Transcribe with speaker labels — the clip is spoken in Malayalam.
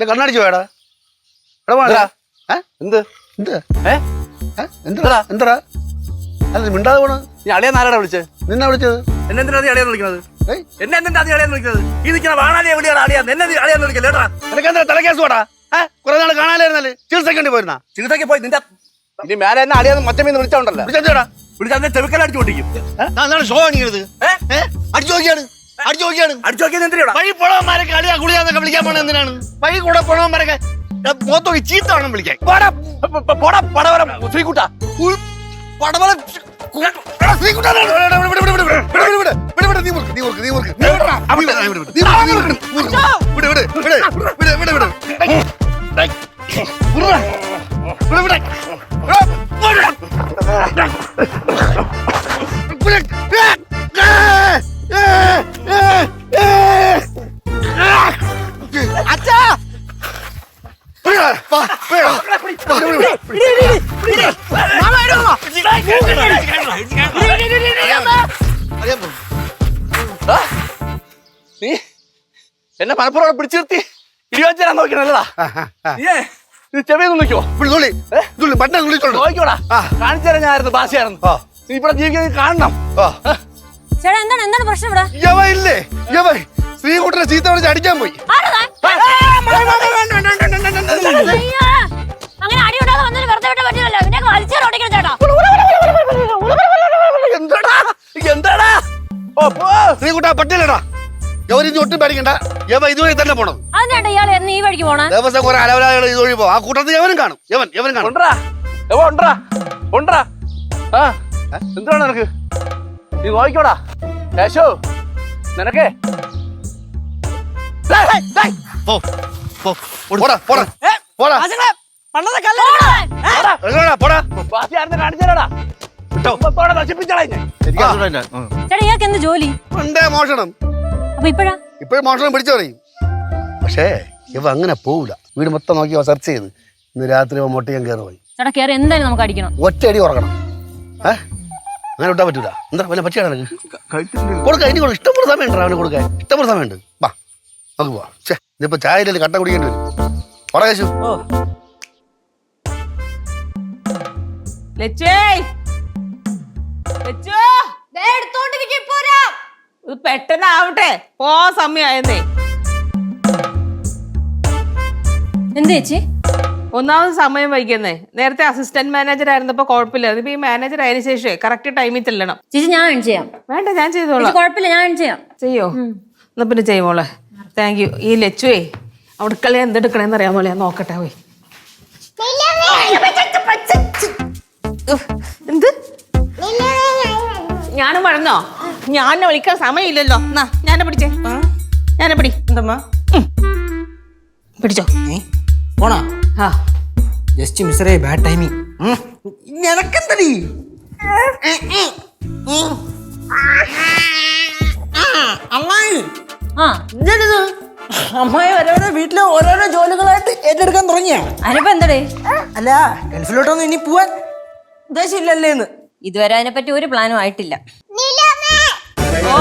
Speaker 1: എന്റെ കണ്ണടിച്ചു പോയടാ എടാ വേണ്ട. ഏ?
Speaker 2: എന്ത്?
Speaker 1: എന്ത്? എന്തടാ? എന്തെടാ? അല്ല മിണ്ടാതെ പോണ്?
Speaker 2: നീ അളിയാ നാരാടാ വിളിച്ചേ?
Speaker 1: നിന്നാ വിളിച്ചത്?
Speaker 3: എന്നെ എന്തിനാ നീ അളിയാന്ന് വിളിക്കുന്നത്? എന്നെ എന്തിനാ നീ അളിയാന്ന് വിളിക്കുന്നത്? ഈ നിൽക്കുന്ന വാണാലിയെ എവിടെയാണ് അളിയാന്ന് എന്നെ നീ അളിയാന്ന് വിളിക്കല്ലേ?
Speaker 1: നിനക്ക് എന്താ തലക്കേസ് പോടാ? കുറെ നാൾ കാണാനായിരുന്നല്ലേ ചികിത്സയ്ക്ക് വേണ്ടി പോയിരുന്നാ?
Speaker 3: ചികിത്സയ്ക്ക് പോയി. നിന്റെ
Speaker 2: ഇനി മേലെ എന്നെ അളിയെന്ന് മറ്റമീന്ന് വിളിച്ചോണ്ടല്ലോ
Speaker 1: വിളിച്ചാ
Speaker 3: വിളിച്ചാൽ ചെവിക്കലടിച്ചു പൊട്ടിക്കും?
Speaker 1: ഷോ കാണിക്കരുത് അടിച്ചു നോക്കിയാണ് അടിച്ചു നോക്കിയാണ്
Speaker 3: അടിച്ചു നോക്കിയത് എന്തിനാ
Speaker 1: വഴി പോണവന്മാരൊക്കെ കളിയാ കുളിയാന്നൊക്കെ വിളിക്കാൻ പോണ എന്തിനാണ് വഴി കൂടെ പോണവന്മാരൊക്കെ ഏ, മുഖത്തോക്കി ചീത്ത വേണം വിളിക്കാൻ
Speaker 3: പോടാ പോടാ പടവരം ശ്രീകുട്ട
Speaker 1: നീ
Speaker 2: എന്നെ മലപ്പുറം പിടിച്ചു നിർത്തി ഇരുപത്തിരാൻ നോക്കണല്ലടാ
Speaker 1: ആ, ആ, ആ.
Speaker 2: നീ ഇത് ചെവിയൊന്നും നോക്കിയോ
Speaker 1: വിളി, തുള്ളി. തുള്ളി, ബട്ടൺ തുള്ളിക്കൊണ്ട്.
Speaker 2: നോക്കിയോടാ. കാണിച്ചു തരാൻ ഞാനായിരുന്നു ബാസിയായിരുന്നു
Speaker 1: ആ,
Speaker 2: നീ ഇവിടെ ജീവിക്കുന്നത് കാണണം.
Speaker 4: ചേട്ടാ എന്താണ് എന്താണ് പ്രശ്നം ഇവിടെ?
Speaker 1: യവ ഇല്ലേ? യവ ശ്രീകുട്ടനെ ചീത്ത വിളിച്ച് അടിക്കാൻ പോയി. ശ്രീകുട്ട പട്ടിയല്ലടാ യവൻ ഇനി ഒട്ടും പേടിക്കണ്ട. യവ ഇതുവഴി തന്നെ പോണം.
Speaker 4: അതിനാണ്ട് ഇയാൾ എന്ന് ഈ വഴിക്ക് പോണേ?
Speaker 1: ദിവസം കുറെ അലവലാളികൾ ഇതുവഴി പോകും ആ കൂട്ടത്തിൽ യവനും കാണും. യവൻ യവൻ കാണും.
Speaker 2: ഉണ്ടറാ എവ ഉണ്ടറാ ഉണ്ടറാ ആ എന്താണ് നിനക്ക്? നീ നോക്കിക്കോടാ യേശു നിനക്കേ.
Speaker 1: പോ, പോ. പോടാ പോടാ. പോടാ.
Speaker 2: പോടാ.
Speaker 1: എങ്ങോട്ടാ, പോടാ.
Speaker 2: ബാസിയായിരുന്നു കാണിച്ചു തരാടാ
Speaker 1: വിട്ടോ
Speaker 2: കുടുംബത്തോടെ നശിപ്പിച്ചടാ ഞാൻ.
Speaker 4: ചേട്ടാ ഇയാൾക്ക് എന്ത് ജോലി?
Speaker 1: പണ്ടേ മോഷണം.
Speaker 4: അപ്പൊ ഇപ്പഴാ?
Speaker 1: ഇപ്പോഴും മോഷണം പിടിച്ചു പറയും. പക്ഷേ ഇവ അങ്ങനെ പോവില്ല വീട് മൊത്തം നോക്കി സെർച്ച് ചെയ്ത്. ഇന്ന് രാത്രി മൊട്ടയും കയറി പോയി.
Speaker 4: ചേട്ടാ കയറി എന്തായാലും നമുക്ക് അടിക്കണം.
Speaker 1: ഒറ്റയടി ഉറങ്ങണം. ഏ? അങ്ങനെ വിട്ടാൻ പറ്റൂല. എന്താ വല്ല പറ്റിയാണ് കൊടുക്ക ഇനി കൊടുക്ക. ഇഷ്ടംപോലെ സമയമുണ്ട് അവന് കൊടുക്കാൻ. ഇഷ്ടംപോലെ സമയമുണ്ട്. വാ നമുക്ക് പോവാ. ഛേ ഇതിപ്പോ ചായയിലല്ലേ കട്ട കുടിക്കേണ്ടി വരും. പറയേശു
Speaker 5: ലച്ചുവേ ലച്ചു. ഇത് പെട്ടെന്നാവട്ടെ. പോ സമയായെന്നേ.
Speaker 4: എന്താ ചേച്ചി?
Speaker 5: ഒന്നാമത് സമയം വൈകുന്നേ നേരത്തെ അസിസ്റ്റന്റ് മാനേജർ ആയിരുന്നപ്പോ കുഴപ്പമില്ല. ഇതിപ്പോ ഈ മാനേജർ ആയതിനു ശേഷം കറക്റ്റ് ടൈമിൽ ചെല്ലണം.
Speaker 4: ചേച്ചി ഞാൻ earn ചെയ്യാം.
Speaker 5: വേണ്ട ഞാൻ ചെയ്തോളാം.
Speaker 4: കുഴപ്പമില്ല ഞാൻ earn ചെയ്യാം.
Speaker 5: ചെയ്യോ? എന്നാ പിന്നെ ചെയ്യുമോളെ താങ്ക് യു ഈ ലച്ചുവേ അവിടുക്കളെ എന്തെടുക്കണേന്ന് അറിയാൻ പോലെ ഞാൻ നോക്കട്ടെ പോയി. ഉഫ്, എന്ത്? ഞാനും പറഞ്ഞോ ഞാൻ വിളിക്കാൻ സമയമില്ലല്ലോ. എന്നാ ഞാനെ പിടിച്ചേ. ഞാനെ പിടി.
Speaker 6: എന്തമ്മാ?
Speaker 5: പിടിച്ചോ.
Speaker 6: പോണാ?
Speaker 5: ആ.
Speaker 6: ജസ്റ്റ് മിസ്സറേ ബാഡ് ടൈമിങ് നിനക്കെന്തടി? അമ്മായി.
Speaker 4: ആ.
Speaker 6: അമ്മായി ഓരോരോ വീട്ടിലെ ഓരോരോ ജോലികളായിട്ട് ഏറ്റെടുക്കാൻ തുടങ്ങിയ?
Speaker 4: അതിനിപ്പോ എന്തടേ?
Speaker 6: അല്ല ഗൾഫിലോട്ടൊന്നും ഇനി പോവാൻ ഉദ്ദേശമില്ലല്ലേന്ന്
Speaker 4: ഇതുവരെ അതിനെപ്പറ്റി ഒരു പ്ലാനും ആയിട്ടില്ല.
Speaker 1: ഓ.